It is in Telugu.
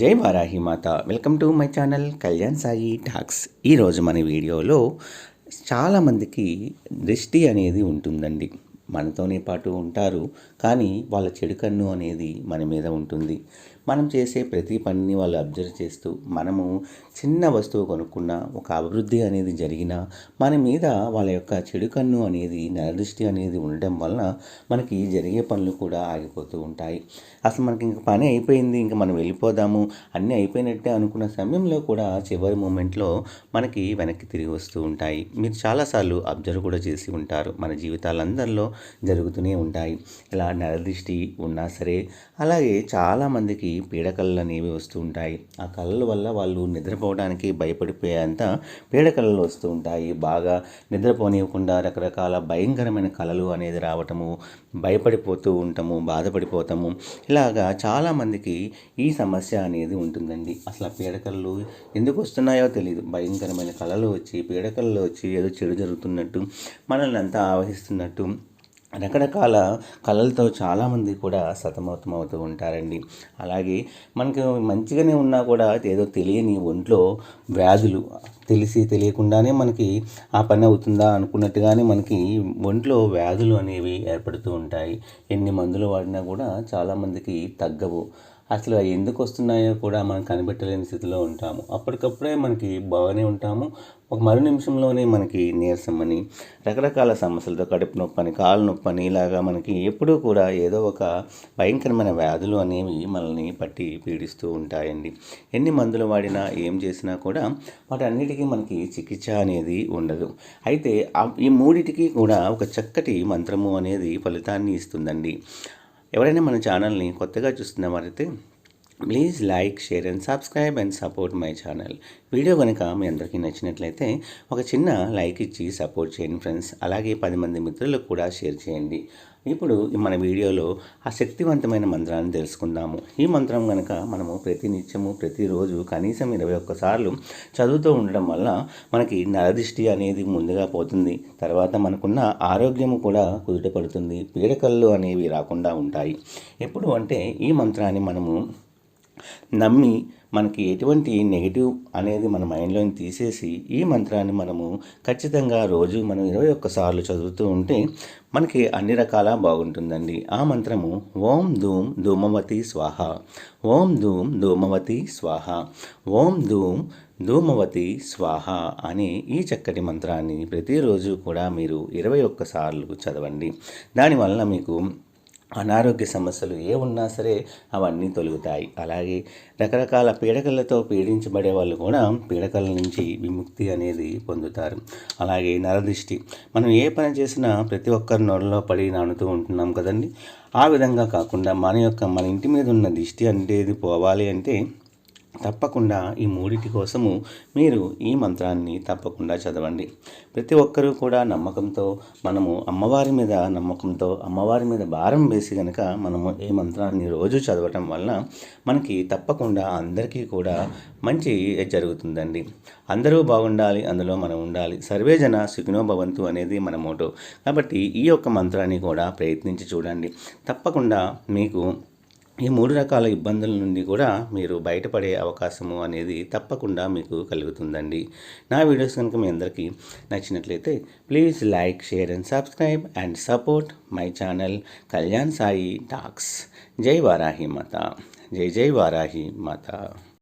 జై Varahi Mata. Welcome to my channel Kalyan Sai talks. ఈరోజు మన వీడియోలో చాలామందికి దృష్టి అనేది ఉంటుందండి. మనతోనే పాటు ఉంటారు కానీ వాళ్ళ చెడు కన్ను అనేది మన మీద ఉంటుంది. మనం చేసే ప్రతి పనిని వాళ్ళు అబ్జర్వ్ చేస్తూ మనము చిన్న వస్తువు కొనుక్కున్నా ఒక అభివృద్ధి అనేది జరిగినా మన మీద వాళ్ళ యొక్క చెడు కన్ను అనేది నరదృష్టి అనేది ఉండడం వలన మనకి జరిగే పనులు కూడా ఆగిపోతూ ఉంటాయి. అసలు మనకి ఇంక పని అయిపోయింది ఇంకా మనం వెళ్ళిపోదాము అన్నీ అయిపోయినట్టే అనుకున్న సమయంలో కూడా చివరి మూమెంట్లో మనకి వెనక్కి తిరిగి వస్తూ ఉంటాయి. మీరు చాలాసార్లు అబ్జర్వ్ కూడా చేసి ఉంటారు. మన జీవితాలందరిలో జరుగుతూనే ఉంటాయి. ఇలా నరదృష్టి ఉన్నా సరే అలాగే చాలామందికి పీడకళ్ళు అనేవి వస్తూ ఉంటాయి. ఆ కళ్ళ వల్ల వాళ్ళు నిద్రపోవడానికి భయపడిపోయేంత పీడకళ్ళు వస్తూ ఉంటాయి. బాగా నిద్రపోనివ్వకుండా రకరకాల భయంకరమైన కళలు అనేది రావటము భయపడిపోతూ ఉంటాము బాధపడిపోతాము. ఇలాగా చాలామందికి ఈ సమస్య అనేది ఉంటుందండి. అసలు ఆ పీడకళ్ళు ఎందుకు వస్తున్నాయో తెలియదు భయంకరమైన కళలు వచ్చి పీడకళ్ళు వచ్చి ఏదో చెడు జరుగుతున్నట్టు మనల్ని అంతా ఆవహిస్తున్నట్టు రకరకాల కళలతో చాలామంది కూడా సతమతం అవుతూ ఉంటారండి. అలాగే మనకు మంచిగానే ఉన్నా కూడా ఏదో తెలియని ఒంట్లో వ్యాధులు తెలిసి తెలియకుండానే మనకి ఆ పని అవుతుందా అనుకున్నట్టుగానే మనకి ఒంట్లో వ్యాధులు అనేవి ఏర్పడుతూ ఉంటాయి. ఎన్ని మందులు వాడినా కూడా చాలామందికి తగ్గవు. అసలు ఎందుకు వస్తున్నాయో కూడా మనం కనిపెట్టలేని స్థితిలో ఉంటాము. అప్పటికప్పుడే మనకి బాగానే ఉంటాము. ఒక మరు నిమిషంలోనే మనకి నీరసం అని రకరకాల సమస్యలతో కడుపు నొప్పి అని కాలు నొప్పి అని ఇలాగా మనకి ఎప్పుడూ కూడా ఏదో ఒక భయంకరమైన వ్యాధులు అనేవి మనల్ని పట్టి పీడిస్తూ ఉంటాయండి. ఎన్ని మందులు వాడినా ఏం చేసినా కూడా వాటన్నిటికీ మనకి చికిత్స అనేది ఉండదు. అయితే ఈ మూడిటికి కూడా ఒక చక్కటి మంత్రము అనేది ఫలితాన్ని ఇస్తుందండి. ఎవరైనా మన ఛానల్ని కొత్తగా చూస్తున్న వారైతే please like share and subscribe and support my channel video కనుక మీ అందరికీ నచ్చినట్లయితే ఒక చిన్న లైక్ ఇచ్చి సపోర్ట్ చేయండి ఫ్రెండ్స్ అలాగే పది మంది మిత్రులకు కూడా షేర్ చేయండి. ఇప్పుడు మన వీడియోలో ఆ శక్తివంతమైన మంత్రాన్ని తెలుసుకుందాము. ఈ మంత్రం కనుక మనము ప్రతి నిత్యము ప్రతిరోజు కనీసం ఇరవై ఒక్కసార్లు చదువుతూ ఉండడం వల్ల మనకి నరదిష్టి అనేది ముందుగా పోతుంది. తర్వాత మనకున్న ఆరోగ్యము కూడా కుదుటపడుతుంది పీడకళ్ళు అనేవి రాకుండా ఉంటాయి. ఎప్పుడు అంటే ఈ మంత్రాన్ని మనము నమ్మి మనకి ఎటువంటి నెగిటివ్ అనేది మన మైండ్లోని తీసేసి ఈ మంత్రాన్ని మనము ఖచ్చితంగా రోజు మనం ఇరవై ఒక్కసార్లు చదువుతూ ఉంటే మనకి అన్ని రకాల బాగుంటుందండి. ఆ మంత్రము ఓం ధూమ్ ధూమవతి స్వాహ. ఓం ధూమ్ ధూమవతి స్వాహ. ఓం ధూమ్ ధూమవతి స్వాహ అనే ఈ చక్కటి మంత్రాన్ని ప్రతిరోజు కూడా మీరు ఇరవై ఒక్కసార్లు చదవండి. దానివల్ల మీకు అనారోగ్య సమస్యలు ఏ ఉన్నా సరే అవన్నీ తొలుగుతాయి. అలాగే రకరకాల పీడకలతో పీడించబడే వాళ్ళు కూడా పీడకల నుంచి విముక్తి అనేది పొందుతారు. అలాగే నరదృష్టి మనం ఏ పని చేసినా ప్రతి ఒక్కరి నోరులో పడి నానుతూ ఉంటున్నాం కదండి? ఆ విధంగా కాకుండా మన యొక్క మన ఇంటి మీద ఉన్న దిష్టి అనేది పోవాలి అంటే తప్పకుండా ఈ మూడిటి కోసము మీరు ఈ మంత్రాన్ని తప్పకుండా చదవండి. ప్రతి ఒక్కరూ కూడా నమ్మకంతో మనము అమ్మవారి మీద నమ్మకంతో అమ్మవారి మీద భారం వేసి కనుక మనము ఈ మంత్రాన్ని రోజు చదవటం వలన మనకి తప్పకుండా అందరికీ కూడా మంచి జరుగుతుందండి. అందరూ బాగుండాలి అందులో మనం ఉండాలి. సర్వేజన సుఖినో భవంతు అనేది మన మోటో. కాబట్టి ఈ యొక్క మంత్రాన్ని కూడా ప్రయత్నించి చూడండి. తప్పకుండా మీకు ఈ మూడు రకాల ఇబ్బందుల నుండి కూడా మీరు బయటపడే అవకాశము అనేది తప్పకుండా మీకు కలుగుతుందండి. నా వీడియోస్ కనుక మీ అందరికీ నచ్చినట్లయితే please like share and subscribe and support my channel Kalyan Sai talks. జై వారాహి మాత. జై జై వారాహి మాత.